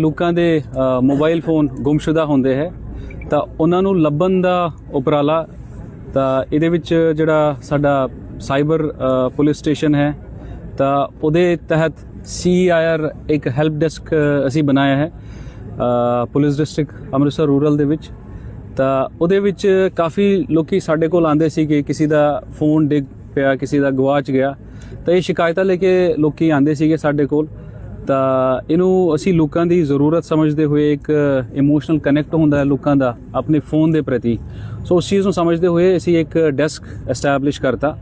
ਲੋਕਾਂ ਦੇ mobile phone ਗੁੰਮਸ਼ੁਦਾ ਹੁੰਦੇ ਹੈ। ਤਾਂ ਉਹਨਾਂ ਨੂੰ ਲੱਭਣ ਦਾ ਉਪਰਾਲਾ, ਤਾਂ ਇਹਦੇ ਵਿੱਚ ਜਿਹੜਾ ਸਾਡਾ ਸਾਈਬਰ ਪੁਲਿਸ ਸਟੇਸ਼ਨ ਹੈ, ਤਾਂ ਉਹਦੇ ਤਹਿਤ ਸੀਆਈਆਰ ਇੱਕ ਹੈਲਪ ਡੈਸਕ ਅਸੀਂ ਬਣਾਇਆ ਹੈ ਪੁਲਿਸ ਡਿਸਟ੍ਰਿਕਟ ਅੰਮ੍ਰਿਤਸਰ ਰੂਰਲ ਦੇ ਵਿੱਚ। ਤਾਂ ਉਹਦੇ ਵਿੱਚ ਕਾਫੀ ਲੋਕੀ ਸਾਡੇ ਕੋਲ ਆਂਦੇ ਸੀ ਕਿ ਕਿਸੇ ਦਾ ਫੋਨ ਡਿੱਗ ਪਿਆ, ਕਿਸੇ ਦਾ ਗਵਾਚ ਗਿਆ। ਤਾਂ ਇਹ ਸ਼ਿਕਾਇਤਾਂ ਲੈ ਕੇ ਲੋਕੀ ਆਂਦੇ ਸੀਗੇ ਸਾਡੇ ਕੋਲ। ਤਾਂ ਇਹਨੂੰ ਅਸੀਂ ਲੋਕਾਂ ਦੀ ਜ਼ਰੂਰਤ ਸਮਝਦੇ ਹੋਏ ਇੱਕ ਇਮੋਸ਼ਨਲ ਕਨੈਕਟ ਹੁੰਦਾ ਹੈ ਲੋਕਾਂ ਦਾ ਆਪਣੇ ਫੋਨ ਦੇ ਪ੍ਰਤੀ। ਸੋ ਉਸ ਚੀਜ਼ ਨੂੰ ਸਮਝਦੇ ਹੋਏ ਅਸੀਂ ਇੱਕ ਡੈਸਕ ਐਸਟੈਬਲਿਸ਼ ਕਰਤਾ।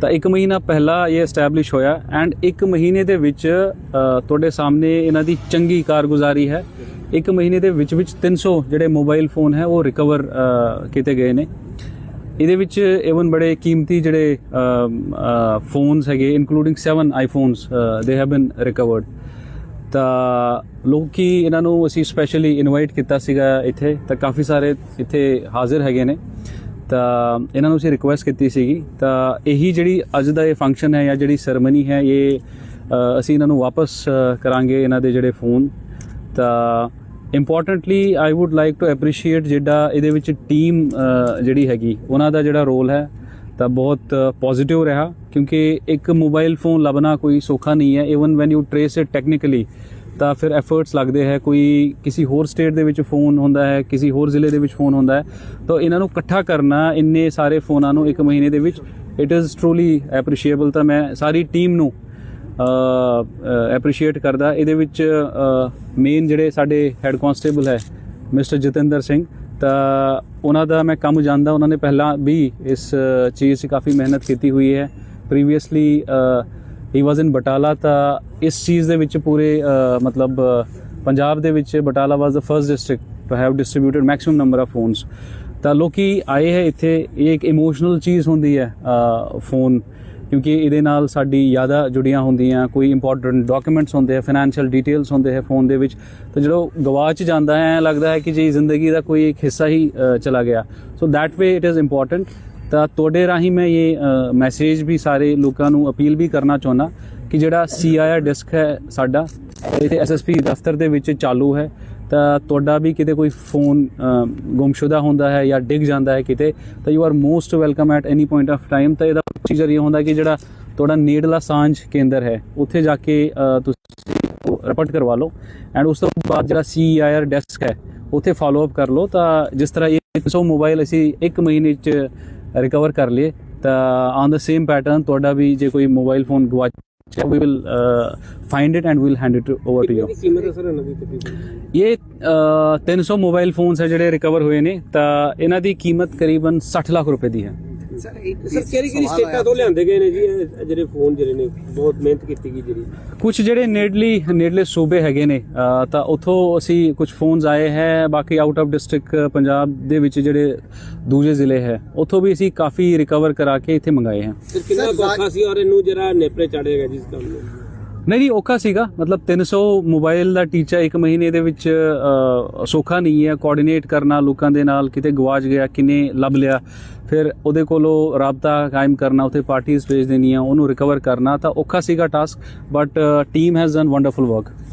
ਤਾਂ ਇੱਕ ਮਹੀਨਾ ਪਹਿਲਾਂ ਇਹ ਐਸਟੈਬਲਿਸ਼ ਹੋਇਆ ਐਂਡ ਇੱਕ ਮਹੀਨੇ ਦੇ ਵਿੱਚ ਤੁਹਾਡੇ ਸਾਹਮਣੇ ਇਹਨਾਂ ਦੀ ਚੰਗੀ ਕਾਰਗੁਜ਼ਾਰੀ ਹੈ। ਇੱਕ ਮਹੀਨੇ ਦੇ ਵਿੱਚ ਵਿੱਚ 300 ਜਿਹੜੇ ਮੋਬਾਈਲ ਫੋਨ ਹੈ ਉਹ ਰਿਕਵਰ ਕੀਤੇ ਗਏ ਨੇ। ਇਹਦੇ ਵਿੱਚ ਇਵਨ ਬੜੇ ਕੀਮਤੀ ਜਿਹੜੇ ਫੋਨਸ ਹੈਗੇ including 7 iPhones they have been recovered ਤਾਂ ਲੋਕੀ ਇਹਨਾਂ ਨੂੰ ਅਸੀਂ ਸਪੈਸ਼ਲੀ ਇਨਵਾਈਟ ਕੀਤਾ ਸੀਗਾ ਇੱਥੇ, ਤਾਂ ਕਾਫੀ ਸਾਰੇ ਇੱਥੇ ਹਾਜ਼ਰ ਹੈਗੇ ਨੇ। ਤਾਂ ਇਹਨਾਂ ਨੂੰ ਅਸੀਂ ਰਿਕੁਐਸਟ ਕੀਤੀ ਸੀਗੀ। ਤਾਂ ਇਹੀ ਜਿਹੜੀ ਅੱਜ ਦਾ ਇਹ ਫੰਕਸ਼ਨ ਹੈ ਜਾਂ ਜਿਹੜੀ ਸਰਮਨੀ ਹੈ, ਇਹ ਅਸੀਂ ਇਹਨਾਂ ਨੂੰ ਵਾਪਸ ਕਰਾਂਗੇ, ਇਹਨਾਂ ਦੇ ਜਿਹੜੇ ਫੋਨ ਤਾਂ importantly I would like to appreciate ਜਿਹੜਾ ਇਹਦੇ ਵਿੱਚ ਟੀਮ ਜਿਹੜੀ ਹੈਗੀ, ਉਹਨਾਂ ਦਾ ਜਿਹੜਾ ਰੋਲ ਹੈ, ਤਾਂ ਬਹੁਤ ਪੋਜ਼ਿਟਿਵ ਰਿਹਾ। ਕਿਉਂਕਿ ਇੱਕ ਮੋਬਾਈਲ ਫੋਨ ਲੱਭਣਾ ਕੋਈ ਸੌਖਾ ਨਹੀਂ ਹੈ। Even when you trace it technically ਤਾਂ ਫਿਰ ਐਫਰਟਸ ਲੱਗਦੇ ਹੈ। ਕੋਈ ਕਿਸੇ ਹੋਰ ਸਟੇਟ ਦੇ ਵਿੱਚ ਫੋਨ ਹੁੰਦਾ ਹੈ, ਕਿਸੇ ਹੋਰ ਜ਼ਿਲ੍ਹੇ ਦੇ ਵਿੱਚ ਫੋਨ ਹੁੰਦਾ ਹੈ। ਤਾਂ ਇਹਨਾਂ ਨੂੰ ਇਕੱਠਾ ਕਰਨਾ, ਇੰਨੇ ਸਾਰੇ ਫੋਨਾਂ ਨੂੰ ਇੱਕ ਮਹੀਨੇ ਦੇ ਵਿੱਚ ਇਟ ਇਜ਼ ਟਰੂਲੀ ਐਪਰੀਸ਼ੀਏਬਲ ਤਾਂ ਮੈਂ ਸਾਰੀ ਟੀਮ ਨੂੰ ਐਪਰੀਸ਼ੀਏਟ ਕਰਦਾ। ਇਹਦੇ ਵਿੱਚ ਮੇਨ ਜਿਹੜੇ ਸਾਡੇ ਹੈੱਡ ਕਾਂਸਟੇਬਲ ਹੈ ਮਿਸਟਰ ਜਤਿੰਦਰ ਸਿੰਘ, ਤਾਂ ਉਹਨਾਂ ਦਾ ਮੈਂ ਕੰਮ ਜਾਣਦਾ। ਉਹਨਾਂ ਨੇ ਪਹਿਲਾਂ ਵੀ ਇਸ ਚੀਜ਼ 'ਚ ਕਾਫੀ ਮਿਹਨਤ ਕੀਤੀ ਹੋਈ ਹੈ। ਪ੍ਰੀਵੀਅਸਲੀ ਹੀ ਵਾਸ ਇਨ ਬਟਾਲਾ, ਤਾਂ ਇਸ ਚੀਜ਼ ਦੇ ਵਿੱਚ ਪੂਰੇ ਮਤਲਬ ਪੰਜਾਬ ਦੇ ਵਿੱਚ Batala was the first district to have distributed maximum number of phones ਤਾਂ ਲੋਕੀ ਆਏ ਹੈ ਇੱਥੇ। ਇਹ ਇੱਕ ਇਮੋਸ਼ਨਲ ਚੀਜ਼ ਹੁੰਦੀ ਹੈ ਫੋਨ ਕਿਉਂਕਿ ਇਹਦੇ ਨਾਲ ਸਾਡੀ ਯਾਦਾਂ ਜੁੜੀਆਂ ਹੁੰਦੀਆਂ, ਕੋਈ ਇੰਪੋਰਟੈਂਟ ਡਾਕੂਮੈਂਟਸ ਹੁੰਦੇ ਆ ਫਾਈਨੈਂਸ਼ੀਅਲ ਡੀਟੇਲਸ ਹੁੰਦੇ ਹੈ ਫੋਨ ਦੇ ਵਿੱਚ, ਤਾਂ ਜਦੋਂ ਗਵਾਚ ਜਾਂਦਾ ਹੈ, ਐਂ ਲੱਗਦਾ ਹੈ ਕਿ ਜੀ ਜ਼ਿੰਦਗੀ ਦਾ ਕੋਈ ਇੱਕ ਹਿੱਸਾ ਹੀ ਚਲਾ ਗਿਆ। So that way it is important ਤਾਂ ਤੁਹਾਡੇ ਰਾਹੀਂ ਮੈਂ ਇਹ ਮੈਸੇਜ ਵੀ ਸਾਰੇ ਲੋਕਾਂ ਨੂੰ ਅਪੀਲ ਵੀ ਕਰਨਾ ਚਾਹੁੰਦਾ ਕਿ ਜਿਹੜਾ ਸੀਆਈਆਰ ਡਿਸਕ ਹੈ ਸਾਡਾ ਇੱਥੇ ਐਸਐਸਪੀ ਦਫ਼ਤਰ ਦੇ ਵਿੱਚ ਚਾਲੂ ਹੈ। ਤਾਂ ਤੁਹਾਡਾ ਵੀ ਕਿਤੇ ਕੋਈ ਫੋਨ ਗੁੰਮਸ਼ੁਦਾ ਹੁੰਦਾ ਹੈ ਜਾਂ ਡਿੱਗ ਜਾਂਦਾ ਹੈ ਕਿਤੇ, ਤਾਂ you are most welcome at any point of time ਤਾਂ ਇਹਦਾ ਪ੍ਰੋਸੀਜਰ ਇਹ ਹੁੰਦਾ ਕਿ ਜਿਹੜਾ ਤੁਹਾਡਾ ਨੇੜਲਾ ਸਾਂਝ ਕੇਂਦਰ ਹੈ ਉੱਥੇ ਜਾ ਕੇ ਤੁਸੀਂ ਰਿਪੋਰਟ ਕਰਵਾ ਲਓ। ਐਂਡ ਉਸ ਤੋਂ ਬਾਅਦ ਜਿਹੜਾ ਸੀਆਈਆਰ ਡੈਸਕ ਹੈ ਉੱਥੇ ਫਾਲੋ ਅਪ ਕਰ ਲਓ। ਤਾਂ ਜਿਸ ਤਰ੍ਹਾਂ ਇਹ 300 ਮੋਬਾਈਲ ਅਸੀਂ ਇੱਕ ਮਹੀਨੇ ਚ ਰਿਕਵਰ ਕਰ ਲਏ ਤਾਂ ਔਨ ਦਾ ਸੇਮ ਪੈਟਰਨ ਤੁਹਾਡਾ ਵੀ ਜੇ ਕੋਈ mobile phone ਗਵਾਚਿਆ we will find it and will hand it over to you ਕਿੰਨੀ ਕੀਮਤ ਹੈ ਸਰ ਇਹਨਾਂ ਦੀ ਤਕਰੀਬਨ? ਇਹ ਅ, 300 ਮੋਬਾਈਲ ਫੋਨਸ ਹੈ ਜਿਹੜੇ ਰਿਕਵਰ ਹੋਏ ਨੇ ਤਾਂ ਇਹਨਾਂ ਦੀ ਕੀਮਤ ਕਰੀਬਨ 60 ਲੱਖ ਰੁਪਏ ਦੀ ਹੈ। ਸਰ ਕਿਹੜੀ ਕਿਹੜੀ ਸਟੇਟਾਂ ਤੋਂ ਲਿਆਂਦੇ ਗਏ ਨੇ ਜੀ? ਇਹ ਇਹ ਜਿਹੜੇ ਫੋਨ ਜਿਹੜੇ ਨੇ ਬਹੁਤ ਮਿਹਨਤ ਕੀਤੀ ਗਈ ਜਿਹੜੀ। ਕੁਝ ਜਿਹੜੇ ਨੇੜਲੀ ਨੇੜਲੇ ਸੂਬੇ ਹੈਗੇ ਨੇ ਅ, ਤਾਂ ਉੱਥੋਂ ਅਸੀਂ ਕੁਝ ਫੋਨਸ ਆਏ ਹੈ ਬਾਕੀ ਆਊਟ ਆਫ ਡਿਸਟ੍ਰਿਕਟ ਪੰਜਾਬ ਦੇ ਵਿੱਚ ਜਿਹੜੇ ਦੂਜੇ ਜ਼ਿਲ੍ਹੇ ਹੈ ਉੱਥੋਂ ਵੀ ਅਸੀਂ ਕਾਫੀ ਰਿਕਵਰ ਕਰਾ ਕੇ ਇੱਥੇ ਮੰਗਾਏ ਹੈ। ਫਿਰ ਕਿੰਨਾ ਔਖਾ ਸੀ ਔਰ ਇਹਨੂੰ ਜਿਹੜਾ ਨੇਪਰੇ ਚੜੇਗਾ ਜਿਸ ਕੰਮ ਨੂੰ? ਨਹੀਂ ਨਹੀਂ, ਔਖਾ ਸੀਗਾ। ਮਤਲਬ 300 ਮੋਬਾਈਲ ਦਾ ਟੀਚਾ ਇੱਕ ਮਹੀਨੇ ਦੇ ਵਿੱਚ ਸੌਖਾ ਨਹੀਂ ਹੈ। ਕੋਆਰਡੀਨੇਟ ਕਰਨਾ, ਲੋਕਾਂ ਦੇ ਨਾਲ ਕਿਤੇ ਗਵਾਚ ਗਿਆ, ਕਿਨੇ ਲੱਭ ਲਿਆ। ਫਿਰ ਉਹਦੇ ਕੋਲੋਂ ਰਾਬਤਾ ਕਾਇਮ ਕਰਨਾ, ਉੱਥੇ ਪਾਰਟੀਆਂ ਭੇਜ ਦੇਣੀਆਂ, ਉਹਨੂੰ ਰਿਕਵਰ ਕਰਨਾ ਤਾਂ ਔਖਾ ਸੀਗਾ task but team has done wonderful work